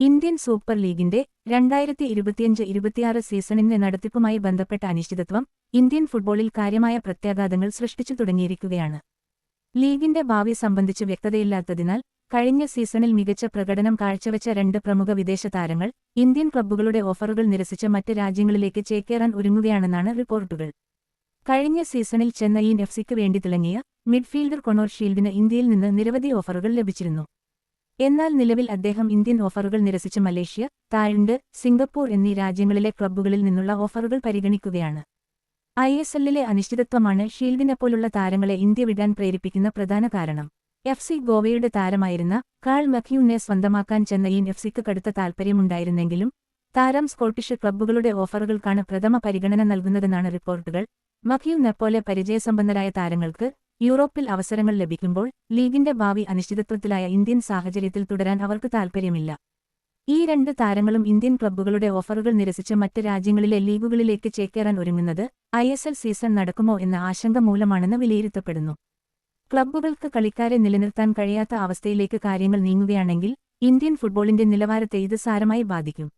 Indian super ലീഗിന്റെ രണ്ടായിരത്തി ഇരുപത്തിയഞ്ച് ഇരുപത്തിയാറ് സീസണിന്റെ നടത്തിപ്പുമായി ബന്ധപ്പെട്ട അനിശ്ചിതത്വം ഇന്ത്യൻ ഫുട്ബോളിൽ കാര്യമായ പ്രത്യാഘാതങ്ങൾ സൃഷ്ടിച്ചു തുടങ്ങിയിരിക്കുകയാണ്. ലീഗിന്റെ ഭാവി സംബന്ധിച്ച് വ്യക്തതയില്ലാത്തതിനാൽ കഴിഞ്ഞ സീസണിൽ മികച്ച പ്രകടനം കാഴ്ചവെച്ച രണ്ട് പ്രമുഖ വിദേശ താരങ്ങൾ ഇന്ത്യൻ ക്ലബ്ബുകളുടെ ഓഫറുകൾ നിരസിച്ച് മറ്റ് രാജ്യങ്ങളിലേക്ക് ചേക്കേറാൻ ഒരുങ്ങുകയാണെന്നാണ് റിപ്പോർട്ടുകൾ. കഴിഞ്ഞ സീസണിൽ ചെന്നൈയിൻ എഫ് സിക്ക് വേണ്ടി തിളങ്ങിയ മിഡ്ഫീൽഡർ കൊണോർ ഷീൽഡിന് ഇന്ത്യയിൽ നിന്ന് നിരവധി ഓഫറുകൾ ലഭിച്ചിരുന്നു. എന്നാൽ നിലവിൽ അദ്ദേഹം ഇന്ത്യൻ ഓഫറുകൾ നിരസിച്ച് മലേഷ്യ തായ്ലൻഡ് സിംഗപ്പൂർ എന്നീ രാജ്യങ്ങളിലെ ക്ലബ്ബുകളിൽ നിന്നുള്ള ഓഫറുകൾ പരിഗണിക്കുകയാണ്. ഐ എസ് എല്ലിലെ അനിശ്ചിതത്വമാണ് ഷീൽഡിനെപ്പോലുള്ള താരങ്ങളെ ഇന്ത്യ വിടാൻ പ്രേരിപ്പിക്കുന്ന പ്രധാന കാരണം. എഫ് സി ഗോവയുടെ താരമായിരുന്ന കാൾ മക്യൂനെ സ്വന്തമാക്കാൻ ചെന്നൈയിൻ എഫ് സിക്ക് കടുത്ത താൽപ്പര്യമുണ്ടായിരുന്നെങ്കിലും താരം സ്കോട്ടിഷ് ക്ലബ്ബുകളുടെ ഓഫറുകൾക്കാണ് പ്രഥമ പരിഗണന നൽകുന്നതെന്നാണ് റിപ്പോർട്ടുകൾ. മക്യൂനെപ്പോലെ പരിചയസമ്പന്നരായ താരങ്ങൾക്ക് യൂറോപ്പിൽ അവസരങ്ങൾ ലഭിക്കുമ്പോൾ ലീഗിന്റെ ഭാവി അനിശ്ചിതത്വത്തിലായ ഇന്ത്യൻ സാഹചര്യത്തിൽ തുടരാൻ അവർക്ക് താൽപ്പര്യമില്ല. ഈ രണ്ട് താരങ്ങളും ഇന്ത്യൻ ക്ലബ്ബുകളുടെ ഓഫറുകൾ നിരസിച്ച് മറ്റ് രാജ്യങ്ങളിലെ ലീഗുകളിലേക്ക് ചേക്കേറാൻ ഒരുങ്ങുന്നത് ഐ സീസൺ നടക്കുമോ എന്ന ആശങ്ക മൂലമാണെന്ന് വിലയിരുത്തപ്പെടുന്നു. ക്ലബ്ബുകൾക്ക് കളിക്കാരെ നിലനിർത്താൻ കഴിയാത്ത അവസ്ഥയിലേക്ക് കാര്യങ്ങൾ നീങ്ങുകയാണെങ്കിൽ ഇന്ത്യൻ ഫുട്ബോളിന്റെ നിലവാരത്തെ ഇത് സാരമായി ബാധിക്കും.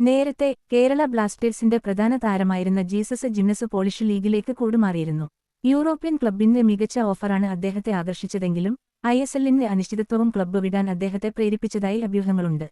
നേരത്തെ കേരള ബ്ലാസ്റ്റേഴ്സിന്റെ പ്രധാന താരമായിരുന്ന ജീസസ് ജിംനസ് പോളിഷ് ലീഗിലേക്ക് കൂടുമാറിയിരുന്നു. യൂറോപ്യൻ ക്ലബിന്റെ മികച്ച ഓഫറാണ് അദ്ദേഹത്തെ ആകർഷിച്ചതെങ്കിലും ഐ എസ് എല്ലിന്റെ അനിശ്ചിതത്വവും ക്ലബ്ബ് വിടാൻ അദ്ദേഹത്തെ പ്രേരിപ്പിച്ചതായി അഭ്യൂഹങ്ങളുണ്ട്.